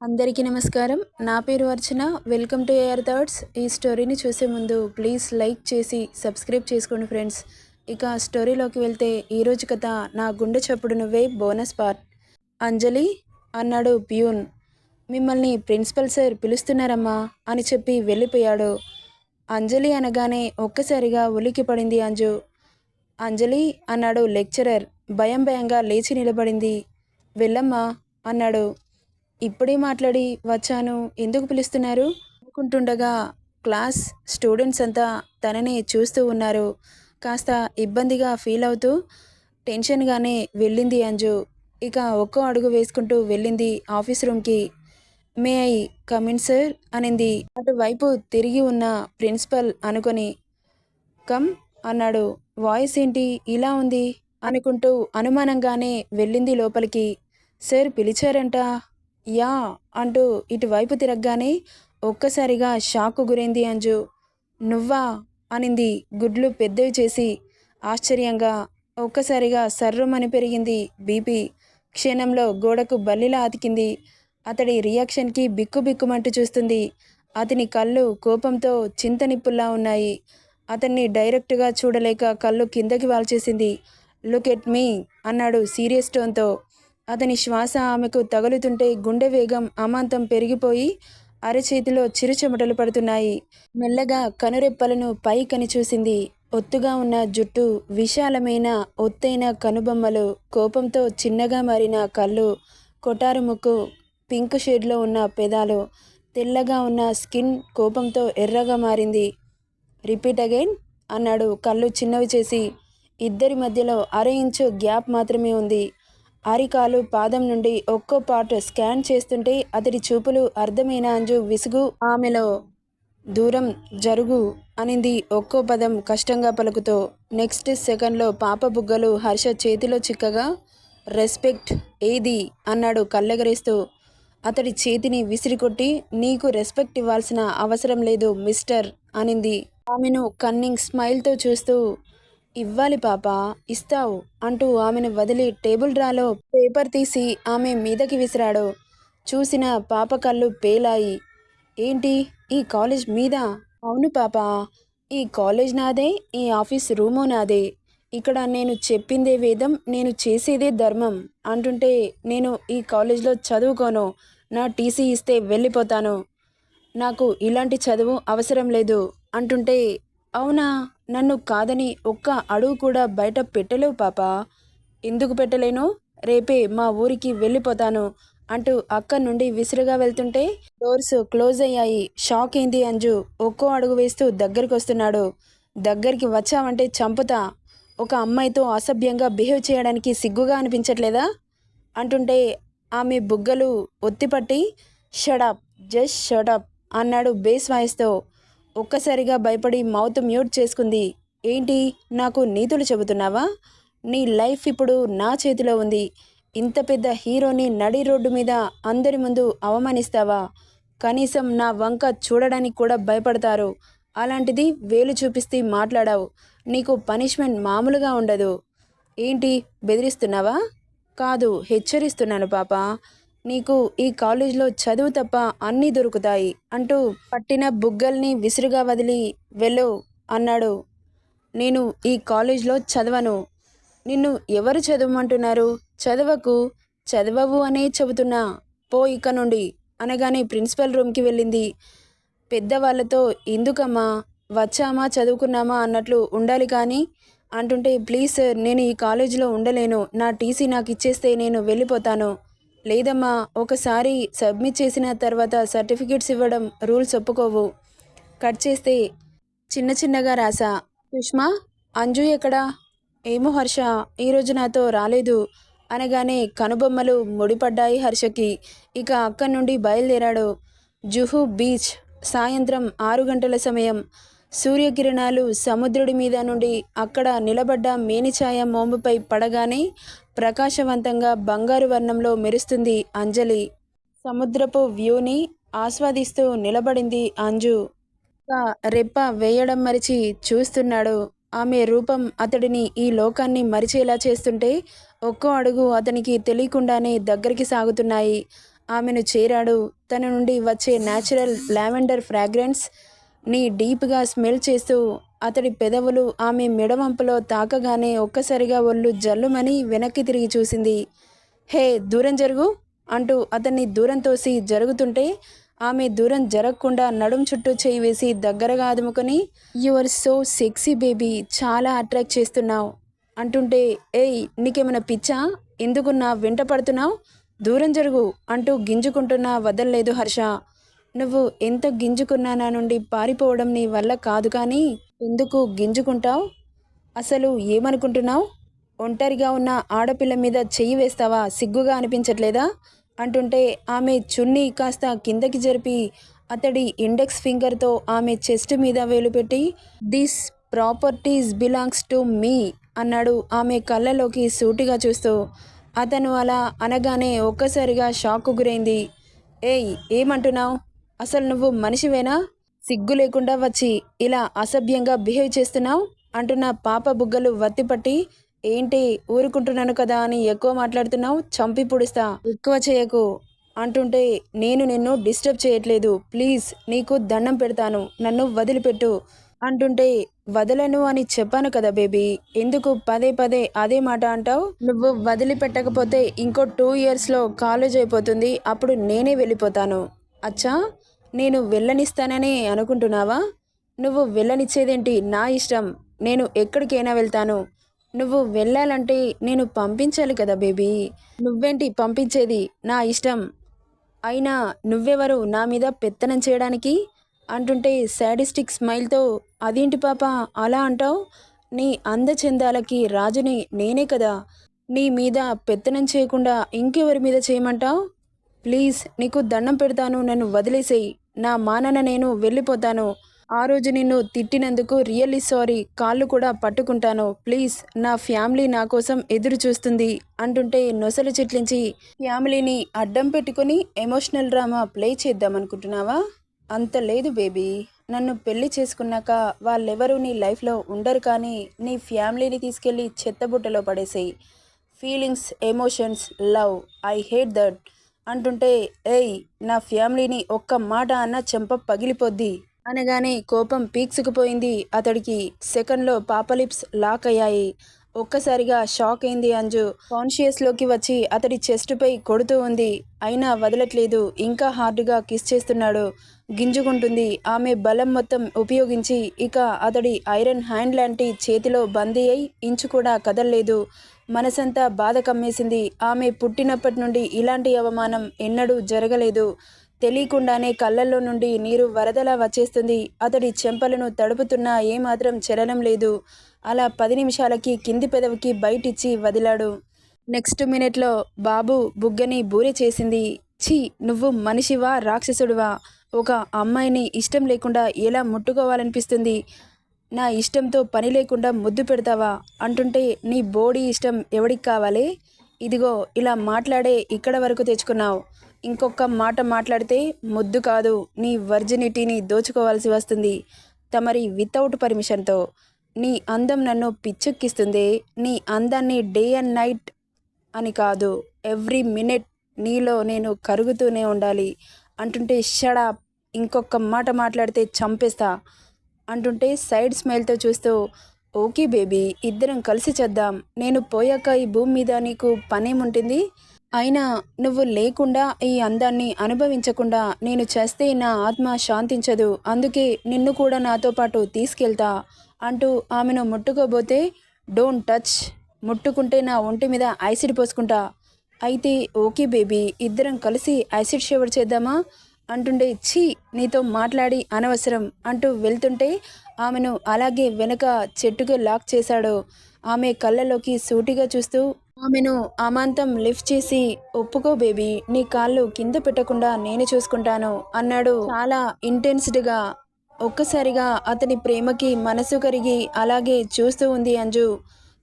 అందరికీ నమస్కారం. నా పేరు Archana. Welcome to air thoughts ఈ స్టోరీని చూసే ముందు ప్లీజ్ లైక్ చేసి సబ్స్క్రైబ్ చేసుకోండి ఫ్రెండ్స్. ఇక స్టోరీలోకి వెళ్తే ఈరోజు కథ నా గుండె చప్పుడు నువ్వే బోనస్ పార్ట్. అంజలి అన్నాడు ప్యూన్. మిమ్మల్ని ప్రిన్సిపల్ సార్ పిలుస్తున్నారమ్మా అని చెప్పి వెళ్ళిపోయాడు. అంజలి అనగానే ఒక్కసారిగా ఉలికి పడింది అంజు. అంజలి అన్నాడు లెక్చరర్. భయం భయంగా లేచి నిలబడింది. వెళ్ళమ్మా అన్నాడు. ఇప్పుడే మాట్లాడి వచ్చాను. ఎందుకు పిలుస్తున్నారు? అనుకుంటుండగా క్లాస్ స్టూడెంట్స్ అంతా తనని చూస్తూ ఉన్నారు. కాస్త ఇబ్బందిగా ఫీల్ అవుతూ టెన్షన్గానే వెళ్ళింది అంజు. ఇక ఒక్కో అడుగు వేసుకుంటూ వెళ్ళింది ఆఫీస్ రూమ్కి మే ఐ కమిన్ సార్ అనింది. అటువైపు తిరిగి ఉన్న ప్రిన్సిపల్ అనుకొని కమ్ అన్నాడు. వాయిస్ ఏంటి? ఇలా ఉంది అనుకుంటూ అనుమానంగానే వెళ్ళింది లోపలికి. సార్ పిలిచారంట. యా అంటూ ఇటువైపు తిరగగానే ఒక్కసారిగా షాక్ గురైంది అంజు. నువ్వా? అనింది గుడ్లు పెద్దవి చేసి. ఆశ్చర్యంగా ఒక్కసారిగా సర్రుమని పెరిగింది బీపీ. క్షణంలో గోడకు బల్లిలా అతికింది. అతడి రియాక్షన్కి బిక్కుబిక్కుమంటూ చూస్తుంది. అతని కళ్ళు కోపంతో చింతనిప్పుల్లా ఉన్నాయి. అతన్ని డైరెక్ట్గా చూడలేక కళ్ళు కిందకి వాల్చేసింది. లుక్ ఎట్ మీ అన్నాడు సీరియస్ టోన్తో. అతని శ్వాస ఆమెకు తగులుతుంటే గుండె వేగం అమాంతం పెరిగిపోయి అరచేతిలో చిరుచెమటలు పడుతున్నాయి. మెల్లగా కనురెప్పలను పైకని చూసింది. ఒత్తుగా ఉన్న జుట్టు విశాలమైన ఒత్తైన కనుబొమ్మలు కోపంతో చిన్నగా మారిన కళ్ళు కొటారు ముక్కు పింక్ షేడ్లో ఉన్న పెదాలు తెల్లగా ఉన్న స్కిన్ కోపంతో ఎర్రగా మారింది. రిపీట్ అగైన్ అన్నాడు కళ్ళు చిన్నవి చేసి. ఇద్దరి మధ్యలో అర ఇంచు గ్యాప్ మాత్రమే ఉంది. అరికాలు పాదం నుండి ఒక్కో పార్ట్ స్కాన్ చేస్తుంటే అతడి చూపులు అర్థమైన అంజు విసుగు ఆమెలో దూరం జరుగు అనింది ఒక్కో పదం కష్టంగా పలుకుతూ. నెక్స్ట్ సెకండ్లో పాప బుగ్గలు హర్ష చేతిలో చిక్కగా రెస్పెక్ట్ ఏది? అన్నాడు కళ్ళెగరేస్తూ. అతడి చేతిని విసిరికొట్టి నీకు రెస్పెక్ట్ ఇవ్వాల్సిన అవసరం లేదు మిస్టర్ అనింది. ఆమెను కన్నింగ్ స్మైల్తో చూస్తూ ఇవ్వాలి పాప ఇస్తావు అంటూ ఆమెను వదిలి టేబుల్ డ్రాలో పేపర్ తీసి ఆమె మీదకి విసిరాడు. చూసిన పాప కళ్ళు పేలాయి. ఏంటి? ఈ కాలేజ్ మీద? అవును పాప ఈ కాలేజ్ నాదే ఈ ఆఫీస్ రూము నాదే. ఇక్కడ నేను చెప్పిందే వేదం నేను చేసేదే ధర్మం అంటుంటే నేను ఈ కాలేజ్లో చదువుకోను నా టీసీ ఇస్తే వెళ్ళిపోతాను. నాకు ఇలాంటి చదువు అవసరం లేదు అంటుంటే అవునా? నన్ను కాదని ఒక్క అడుగు కూడా బయట పెట్టలేవు పాప. ఎందుకు పెట్టలేను? రేపే మా ఊరికి వెళ్ళిపోతాను అంటూ అక్కడి నుండి విసురుగా వెళ్తుంటే డోర్స్ క్లోజ్ అయ్యాయి. షాక్ అయింది అంజు. ఒక్కో అడుగు వేస్తూ దగ్గరికి వస్తున్నాడు. దగ్గరికి వచ్చావంటే చంపుతా. ఒక అమ్మాయితో అసభ్యంగా బిహేవ్ చేయడానికి సిగ్గుగా అనిపించట్లేదా? అంటుంటే ఆమె బుగ్గలు ఒత్తిపట్టి shut up just shut up అన్నాడు బేస్ వాయిస్తో. ఒక్కసారిగా భయపడి మౌత్ మ్యూట్ చేసుకుంది. ఏంటి? నాకు నీతులు చెబుతున్నావా? నీ లైఫ్ ఇప్పుడు నా చేతిలో ఉంది. ఇంత పెద్ద హీరోని నడి రోడ్డు మీద అందరి ముందు అవమానిస్తావా? కనీసం నా వంక చూడడానికి కూడా భయపడతారు. అలాంటిది వేలు చూపిస్తే మాట్లాడావు. నీకు పనిష్మెంట్ మామూలుగా ఉండదు. ఏంటి? బెదిరిస్తున్నావా? కాదు హెచ్చరిస్తున్నాను పాప. నీకు ఈ కాలేజ్లో చదువు తప్ప అన్నీ దొరుకుతాయి అంటూ పట్టిన బుగ్గల్ని విసురుగా వదిలి వెళ్ళు అన్నాడు. నేను ఈ కాలేజ్లో చదవను. నిన్ను ఎవరు చదవమంటున్నారు? చదవకు చదవవు అనే చెబుతున్నా. పో ఇక నుండి అనగానే ప్రిన్సిపల్ రూమ్కి వెళ్ళింది. పెద్దవాళ్ళతో ఎందుకమ్మా వచ్చామా చదువుకున్నామా అన్నట్లు ఉండాలి కానీ అంటుంటే ప్లీజ్ సార్ నేను ఈ కాలేజీలో ఉండలేను. నా టీసీ నాకు ఇచ్చేస్తే నేను వెళ్ళిపోతాను. లేదమ్మా ఒకసారి సబ్మిట్ చేసిన తర్వాత సర్టిఫికేట్స్ ఇవ్వడం రూల్స్ ఒప్పుకోవు. కట్ చేస్తే చిన్న చిన్నగా రాసా. సుష్మా అంజు ఎక్కడా? ఏమో హర్ష ఈరోజు నాతో రాలేదు. అనగానే కనుబొమ్మలు ముడిపడ్డాయి హర్షకి. ఇక అక్కడి నుండి బయలుదేరాడు జుహు బీచ్. సాయంత్రం ఆరు గంటల సమయం. సూర్యకిరణాలు సముద్రుడి మీద నుండి అక్కడ నిలబడ్డ మేనిఛాయ మోముపై పడగానే ప్రకాశవంతంగా బంగారు వర్ణంలో మెరుస్తుంది అంజలి. సముద్రపు వ్యూని ఆస్వాదిస్తూ నిలబడింది అంజు. రెప్ప వేయడం మరిచి చూస్తున్నాడు. ఆమె రూపం అతడిని ఈ లోకాన్ని మరిచేలా చేస్తుంటే ఒక్కో అడుగు అతనికి తెలియకుండానే దగ్గరికి సాగుతున్నాయి. ఆమెను చేరాడు. తన నుండి వచ్చే న్యాచురల్ లావెండర్ ఫ్రాగ్రెన్స్ని డీప్గా స్మెల్ చేస్తూ అతడి పెదవులు ఆమె మెడవంపులో తాకగానే ఒక్కసారిగా ఒళ్ళు జల్లుమని వెనక్కి తిరిగి చూసింది. హే దూరం జరుగు అంటూ అతన్ని దూరం తోసి జరుగుతుంటే ఆమె దూరం జరగకుండా నడుం చుట్టూ చేయి వేసి దగ్గరగా అదుముకొని యువర్ సో సెక్సీ బేబీ చాలా అట్రాక్ట్ చేస్తున్నావు అంటుంటే ఏయ్ నీకేమైనా పిచ్చా? ఎందుకు నా వెంట పడుతున్నావు? దూరం జరుగు అంటూ గింజుకుంటున్నా వదల్లేదు హర్ష. నువ్వు ఎంత గింజుకున్నా నా నుండి పారిపోవడం నీ వల్ల కాదు కానీ ఎందుకు గింజుకుంటావు? అసలు ఏమనుకుంటున్నావు? ఒంటరిగా ఉన్న ఆడపిల్ల మీద చెయ్యి వేస్తావా? సిగ్గుగా అనిపించట్లేదా? అంటుంటే ఆమె చున్నీ కాస్త కిందకి జరిపి అతడి ఇండెక్స్ ఫింగర్తో ఆమె చెస్ట్ మీద వేలు పెట్టి this properties belongs to me అన్నాడు ఆమె కళ్ళలోకి సూటిగా చూస్తూ. అతను అలా అనగానే ఒక్కసారిగా షాక్ గురైంది. ఏయ్ ఏమంటున్నావు? అసలు నువ్వు మనిషివేనా? సిగ్గు లేకుండా వచ్చి ఇలా అసభ్యంగా బిహేవ్ చేస్తున్నావు? అంటున్న పాప బుగ్గలు వత్తిపట్టి ఏంటి ఊరుకుంటున్నాను కదా అని ఎక్కువ మాట్లాడుతున్నావు చంపి పుడుస్తా ఎక్కువ చేయకు అంటుంటే నేను నిన్ను డిస్టర్బ్ చేయట్లేదు ప్లీజ్ నీకు దండం పెడతాను నన్ను వదిలిపెట్టు అంటుంటే వదలను అని చెప్పాను కదా బేబీ ఎందుకు పదే పదే అదే మాట అంటావు? నువ్వు వదిలిపెట్టకపోతే ఇంకో టూ ఇయర్స్లో కాలేజ్ అయిపోతుంది అప్పుడు నేనే వెళ్ళిపోతాను. అచ్చా నేను వెళ్ళనిస్తానని అనుకుంటున్నావా? నువ్వు వెళ్ళనిచ్చేదేంటి? నా ఇష్టం. నేను ఎక్కడికైనా వెళ్తాను. నువ్వు వెళ్ళాలంటే నేను పంపించాలి కదా బేబీ. నువ్వేంటి పంపించేది? నా ఇష్టం. అయినా నువ్వెవరు నా మీద పెత్తనం చేయడానికి? అంటుంటే శాడిస్టిక్ స్మైల్తో అదేంటి పాప అలా అంటావు? నీ అందచందాలకి రాజుని నేనే కదా. నీ మీద పెత్తనం చేయకుండా ఇంకెవరి మీద చేయమంటావు? ప్లీజ్ నీకు దండం పెడతాను నన్ను వదిలేసేయి. నా మానన నేను వెళ్ళిపోతాను. ఆ రోజు నిన్ను తిట్టినందుకు రియల్లీ సారీ. కాళ్ళు కూడా పట్టుకుంటాను. ప్లీజ్ నా ఫ్యామిలీ నా కోసం ఎదురు చూస్తుంది అంటుంటే నొసలు చిట్లించి ఫ్యామిలీని అడ్డం పెట్టుకుని ఎమోషనల్ డ్రామా ప్లే చేద్దాం అనుకుంటున్నావా? అంత లేదు బేబీ. నన్ను పెళ్ళి చేసుకున్నాక వాళ్ళెవరూ నీ లైఫ్లో ఉండరు కానీ నీ ఫ్యామిలీని తీసుకెళ్ళి చెత్తబుట్టలో పడేసేయి. Feelings emotions love I hate that. అంటుంటే ఏయ్ నా ఫ్యామిలీని ఒక్క మాట అన్న చెంప పగిలిపోద్ది. అనగానే కోపం పీక్సుకుపోయింది. అతడికి సెకండ్లో పాపలిప్స్ లాక్ అయ్యాయి. ఒక్కసారిగా షాక్ అయింది అంజు. కాన్షియస్లోకి వచ్చి అతడి చెస్ట్పై కొడుతూ ఉంది. అయినా వదలట్లేదు. ఇంకా హార్డ్గా కిస్ చేస్తున్నాడు. గింజుకుంటుంది. ఆమె బలం మొత్తం ఉపయోగించి ఇక అతడి ఐరన్ హ్యాండ్ లాంటి చేతిలో బందీ అయి ఇంచు కూడా కదల్లేదు. మనసంతా బాధ కమ్మేసింది ఆమె పుట్టినప్పటి నుండి ఇలాంటి అవమానం ఎన్నడూ జరగలేదు. తెలియకుండానే కళ్ళల్లో నుండి నీరు వరదలా వచ్చేస్తుంది. అతడి చెంపలను తడుపుతున్నా ఏమాత్రం చలనం లేదు. అలా పది నిమిషాలకి కింది పెదవికి బయటిచ్చి వదిలాడు. నెక్స్ట్ మినిట్లో బాబు బుగ్గని బూరి చేసింది. ఛీ నువ్వు మనిషివా రాక్షసుడివా? ఒక అమ్మాయిని ఇష్టం లేకుండా ఎలా ముట్టుకోవాలనిపిస్తుంది? నా ఇష్టంతో పని లేకుండా ముద్దు పెడతావా? అంటుంటే నీ బోడీ ఇష్టం ఎవడికి కావాలి? ఇదిగో ఇలా మాట్లాడే ఇక్కడ వరకు తెచ్చుకున్నావు. ఇంకొక మాట మాట్లాడితే ముద్దు కాదు. నీ వర్జినిటీని దోచుకోవాల్సి వస్తుంది. తమరి వితౌట్ పర్మిషన్తో నీ అందం నన్ను పిచ్చెక్కిస్తుంది. నీ అందాన్ని డే అండ్ నైట్ అని కాదు. ఎవ్రీ మినిట్ నీలో నేను కరుగుతూనే ఉండాలి. అంటుంటే షడా ఇంకొక మాట మాట్లాడితే చంపేస్తా. అంటుంటే సైడ్ స్మైల్తో చూస్తూ ఓకే బేబీ ఇద్దరం కలిసి చేద్దాం. నేను పోయాక ఈ భూమి మీద నీకు పనేముంటుంది? అయినా నువ్వు లేకుండా ఈ అందాన్ని అనుభవించకుండా నేను చేస్తే నా ఆత్మ శాంతించదు. అందుకే నిన్ను కూడా నాతో పాటు తీసుకెళ్తా అంటూ ఆమెను ముట్టుకోబోతే డోంట్ టచ్. ముట్టుకుంటే నా ఒంటి మీద యాసిడ్ పోసుకుంటా. అయితే ఓకే బేబీ ఇద్దరం కలిసి యాసిడ్ షవర్ చేద్దామా? అంటుండే ఛీ నీతో మాట్లాడి అనవసరం అంటూ వెళ్తుంటే ఆమెను అలాగే వెనక చెట్టుకు లాక్ చేశాడు. ఆమె కళ్ళలోకి సూటిగా చూస్తూ ఆమెను అమాంతం లిఫ్ట్ చేసి ఒప్పుకో బేబీ నీ కాళ్ళు కింద పెట్టకుండా నేను చూసుకుంటాను అన్నాడు. చాలా ఇంటెన్స్డ్గా ఒక్కసారిగా అతని ప్రేమకి మనసు కరిగి అలాగే చూస్తూ ఉంది అంజు.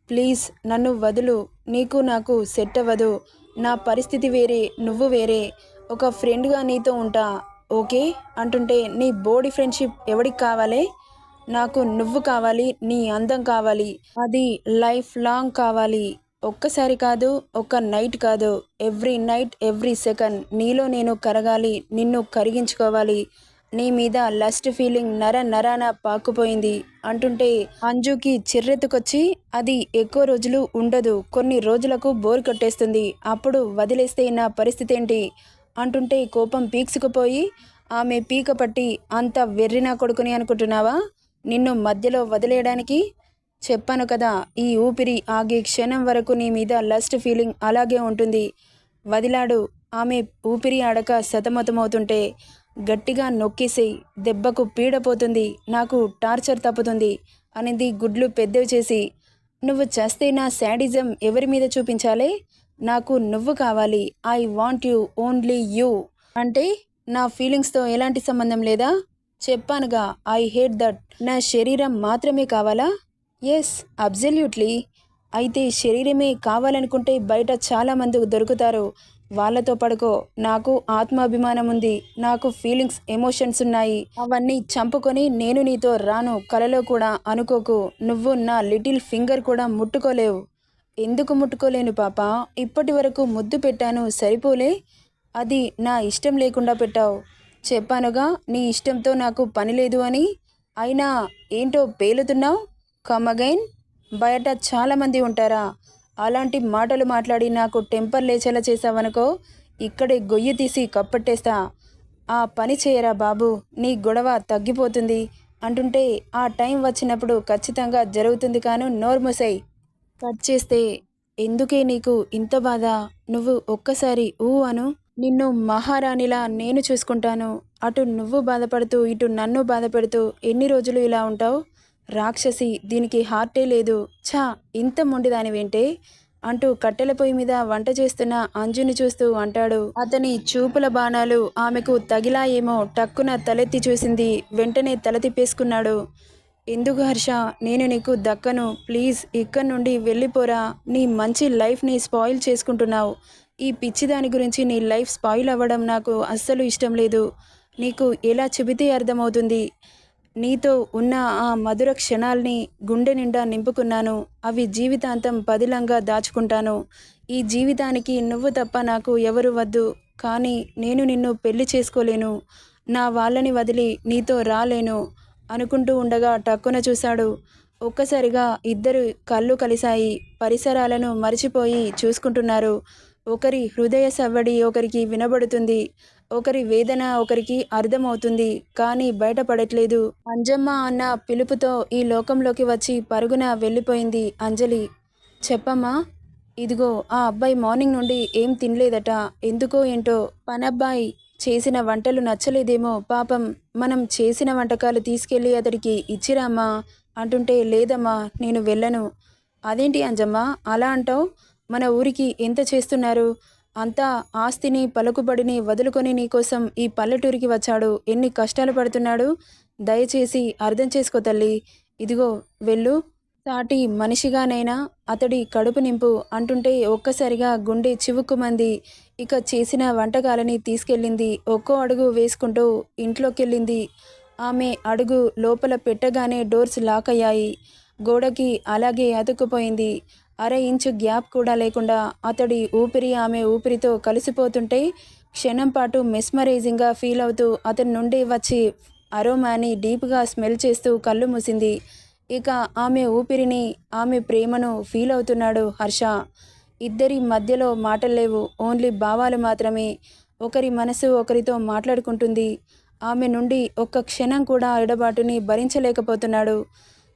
ప్లీజ్ నన్ను వదులు. నీకు నాకు సెట్ అవ్వదు. నా పరిస్థితి వేరే నువ్వు వేరే. ఒక ఫ్రెండ్గా నీతో ఉంటా ఓకే? అంటుంటే నీ బోడీ ఫ్రెండ్షిప్ ఎవడికి కావాలి? నాకు నువ్వు కావాలి నీ అందం కావాలి. అది లైఫ్ లాంగ్ కావాలి. ఒక్కసారి కాదు ఒక్క నైట్ కాదు. ఎవ్రీ నైట్ ఎవ్రీ సెకండ్ నీలో నేను కరగాలి నిన్ను కరిగించుకోవాలి. నీ మీద లస్ట్ ఫీలింగ్ నర నరాన పాకుపోయింది. అంటుంటే అంజుకి చిర్రెత్తుకొచ్చి అది ఎక్కువ రోజులు ఉండదు. కొన్ని రోజులకు బోర్ కొట్టేస్తుంది. అప్పుడు వదిలేస్తే నా పరిస్థితి ఏంటి? అంటుంటే కోపం పీక్సుకుపోయి ఆమె పీక పట్టి అంత వెర్రినా కొడుకుని అనుకుంటున్నావా? నిన్ను మధ్యలో వదిలేయడానికి చెప్పాను కదా ఈ ఊపిరి ఆగే క్షణం వరకు నీ మీద లస్ట్ ఫీలింగ్ అలాగే ఉంటుంది. వదిలాడు. ఆమె ఊపిరి ఆడక సతమతమవుతుంటే గట్టిగా నొక్కేసి దెబ్బకు పీడపోతుంది నాకు టార్చర్ తప్పుతుంది అనేది గుడ్లు పెద్దవి చేసి. నువ్వు చేస్తే నా శాడిజం ఎవరి మీద చూపించాలి? నాకు నువ్వు కావాలి. I want you only you అంటే నా ఫీలింగ్స్తో ఎలాంటి సంబంధం లేదా? చెప్పానుగా ఐ హేట్ దట్ నా శరీరం మాత్రమే కావాలా? ఎస్ అబ్జల్యూట్లీ అయితే శరీరమే కావాలనుకుంటే బయట చాలామంది దొరుకుతారు. వాళ్ళతో పడుకో. నాకు ఆత్మాభిమానం ఉంది. నాకు ఫీలింగ్స్ ఎమోషన్స్ ఉన్నాయి. అవన్నీ చంపుకొని నేను నీతో రాను. కలలో కూడా అనుకోకు. నువ్వు నా లిటిల్ ఫింగర్ కూడా ముట్టుకోలేవు. ఎందుకు ముట్టుకోలేను పాప? ఇప్పటి వరకు ముద్దు పెట్టాను సరిపోలే. అది నా ఇష్టం లేకుండా పెట్టావు. చెప్పానుగా నీ ఇష్టంతో నాకు పని లేదు అని. అయినా ఏంటో పేలుతున్నావు? కమ్ అగైన్ బయట చాలామంది ఉంటారా? అలాంటి మాటలు మాట్లాడి నాకు టెంపర్ లేచేలా చేసావనుకో ఇక్కడే గొయ్యి తీసి కప్పట్టేస్తా. ఆ పని చేయరా బాబు? నీ గొడవ తగ్గిపోతుంది. అంటుంటే ఆ టైం వచ్చినప్పుడు ఖచ్చితంగా జరుగుతుంది కాను నోర్ముసై కట్ చేస్తే ఎందుకే నీకు ఇంత బాధ? నువ్వు ఒక్కసారి ఊ అను. నిన్ను మహారాణిలా నేను చూసుకుంటాను. అటు నువ్వు బాధపడుతూ ఇటు నన్ను బాధపెడుతూ ఎన్ని రోజులు ఇలా ఉంటావు? రాక్షసి దీనికి హార్టే లేదు. ఛా ఇంత మొండిదానివేంటే? అంటూ కట్టెల పొయ్యి మీద వంట చేస్తున్న అంజుని చూస్తూ అంటాడు. అతని చూపుల బాణాలు ఆమెకు తగిలాయేమో టక్కున తలెత్తి చూసింది. వెంటనే తల తిప్పేసుకున్నాడు. ఎందుకు హర్ష? నేను నీకు దక్కను. ప్లీజ్ ఇక్కడి నుండి వెళ్ళిపోరా. నీ మంచి లైఫ్ని స్పాయిల్ చేసుకుంటున్నావు. ఈ పిచ్చిదాని గురించి నీ లైఫ్ స్పాయిల్ అవ్వడం నాకు అస్సలు ఇష్టం లేదు. నీకు ఎలా చెబితే అర్థమవుతుంది. నీతో ఉన్న ఆ మధుర క్షణాల్ని గుండె నిండా నింపుకున్నాను. అవి జీవితాంతం పదిలంగా దాచుకుంటాను. ఈ జీవితానికి నువ్వు తప్ప నాకు ఎవరు వద్దు. కానీ నేను నిన్ను పెళ్ళి చేసుకోలేను. నా వాళ్ళని వదిలి నీతో రాలేను. అనుకుంటూ ఉండగా టక్కున చూశాడు. ఒక్కసారిగా ఇద్దరు కళ్ళు కలిశాయి. పరిసరాలను మరిచిపోయి చూసుకుంటున్నారు. ఒకరి హృదయ సవ్వడి ఒకరికి వినబడుతుంది. ఒకరి వేదన ఒకరికి అర్థమవుతుంది. కానీ బయటపడట్లేదు. అంజమ్మ అన్న పిలుపుతో ఈ లోకంలోకి వచ్చి పరుగున వెళ్ళిపోయింది అంజలి. చెప్పమ్మా ఇదిగో ఆ అబ్బాయి మార్నింగ్ నుండి ఏం తినలేదట. ఎందుకో ఏంటో. పనబ్బాయి చేసిన వంటలు నచ్చలేదేమో. పాపం మనం చేసిన వంటకాలు తీసుకెళ్ళి అతడికి ఇచ్చిరామా అంటుంటే లేదమ్మా నేను వెళ్ళను. అదేంటి అంజమ్మ అలా అంటావు? మన ఊరికి ఎంత చేస్తున్నారు? అంతా ఆస్తిని పలుకుబడిని వదులుకొని నీకోసం ఈ పల్లెటూరికి వచ్చాడు. ఎన్ని కష్టాలు పడుతున్నాడు? దయచేసి అర్థం చేసుకో తల్లి. ఇదిగో వెళ్ళు. సాటి మనిషిగానైనా అతడి కడుపు నింపు అంటుంటే ఒక్కసారిగా గుండె చివుక్కుమంది. ఇక చేసిన వంటకాలని తీసుకెళ్ళింది. ఒక్కో అడుగు వేసుకుంటూ ఇంట్లోకెళ్ళింది. ఆమె అడుగు లోపల పెట్టగానే డోర్స్ లాక్ అయ్యాయి. గోడకి అలాగే అతుక్కుపోయింది. అర ఇంచు గ్యాప్ కూడా లేకుండా అతడి ఊపిరి ఆమె ఊపిరితో కలిసిపోతుంటే క్షణం పాటు మెస్మరైజింగ్గా ఫీల్ అవుతూ అతని నుండి వచ్చి అరోమాని డీప్గా స్మెల్ చేస్తూ కళ్ళు మూసింది. ఇక ఆమె ఊపిరిని ఆమె ప్రేమను ఫీల్ అవుతున్నాడు హర్ష. ఇద్దరి మధ్యలో మాటలు లేవు. ఓన్లీ భావాలు మాత్రమే. ఒకరి మనసు ఒకరితో మాట్లాడుకుంటుంది. ఆమె నుండి ఒక్క క్షణం కూడా ఎడబాటుని భరించలేకపోతున్నాడు.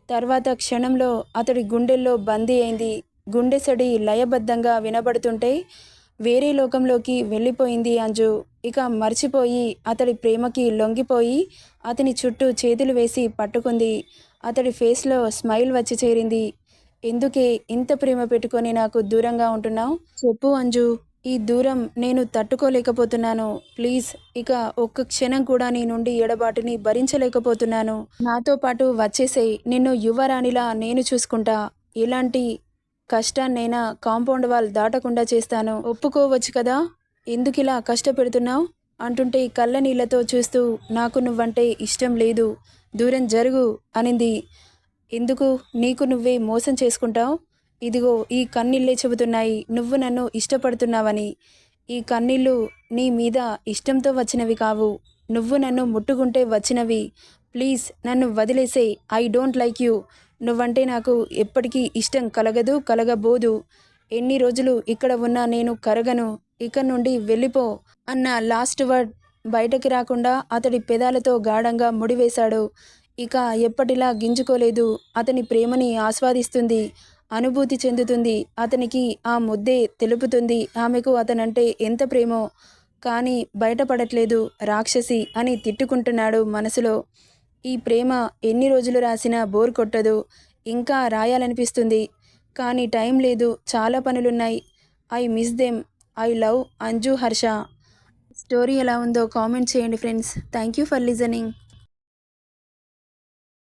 తర్వాత క్షణంలో అతడి గుండెల్లో బందీ అయింది. గుండెసడి లయబద్ధంగా వినబడుతుంటే వేరే లోకంలోకి వెళ్ళిపోయింది అంజు. ఇక మర్చిపోయి అతడి ప్రేమకి లొంగిపోయి అతని చుట్టూ చేతులు వేసి పట్టుకుంది. అతడి ఫేస్లో స్మైల్ వచ్చి చేరింది. ఎందుకే ఇంత ప్రేమ పెట్టుకొని నాకు దూరంగా ఉంటున్నావు? చెప్పు అంజు ఈ దూరం నేను తట్టుకోలేకపోతున్నాను. ప్లీజ్ ఇక ఒక్క క్షణం కూడా నీ నుండి ఎడబాటుని భరించలేకపోతున్నాను. నాతో పాటు వచ్చేసే నిన్ను యువరాణిలా నేను చూసుకుంటా. ఎలాంటి కష్టాన్నైనా కాంపౌండ్ వాల్ దాటకుండా చేస్తాను. ఒప్పుకోవచ్చు కదా? ఎందుకిలా కష్టపెడుతున్నావు? అంటుంటే కళ్ళ నీళ్ళతో చూస్తూ నాకు నువ్వంటే ఇష్టం లేదు. దూరం జరుగు అనింది. ఎందుకు? నీకు నువ్వే మోసం చేసుకుంటావు? ఇదిగో ఈ కన్నీళ్ళే చెబుతున్నాయి. నువ్వు నన్ను ఇష్టపడుతున్నావని. ఈ కన్నీళ్ళు నీ మీద ఇష్టంతో వచ్చినవి కావు. నువ్వు నన్ను ముట్టుకుంటే వచ్చినవి. ప్లీజ్ నన్ను వదిలేసే. I don't like you. నువ్వంటే నాకు ఎప్పటికీ ఇష్టం కలగదు కలగబోదు. ఎన్ని రోజులు ఇక్కడ ఉన్నా నేను కరగను. ఇక నుండి వెళ్ళిపో అన్న లాస్ట్ వర్డ్ బయటకి రాకుండా అతడి పెదాలతో గాఢంగా ముడివేశాడు. ఇక ఎప్పటిలా గింజుకోలేదు. అతని ప్రేమని ఆస్వాదిస్తుంది. అనుభూతి చెందుతుంది. అతనికి ఆ ముద్దే తెలుపుతుంది. ఆమెకు అతనంటే ఎంత ప్రేమో. కానీ బయటపడట్లేదు రాక్షసి అని తిట్టుకుంటున్నాడు మనసులో. ఈ ప్రేమ ఎన్ని రోజులు రాసినా బోర్ కొట్టదు. ఇంకా రాయాలనిపిస్తుంది. కానీ టైం లేదు. చాలా పనులున్నాయి. I miss them. I love Anju Harsha. Story ఎలా ఉందో కామెంట్ చేయండి friends. Thank you for listening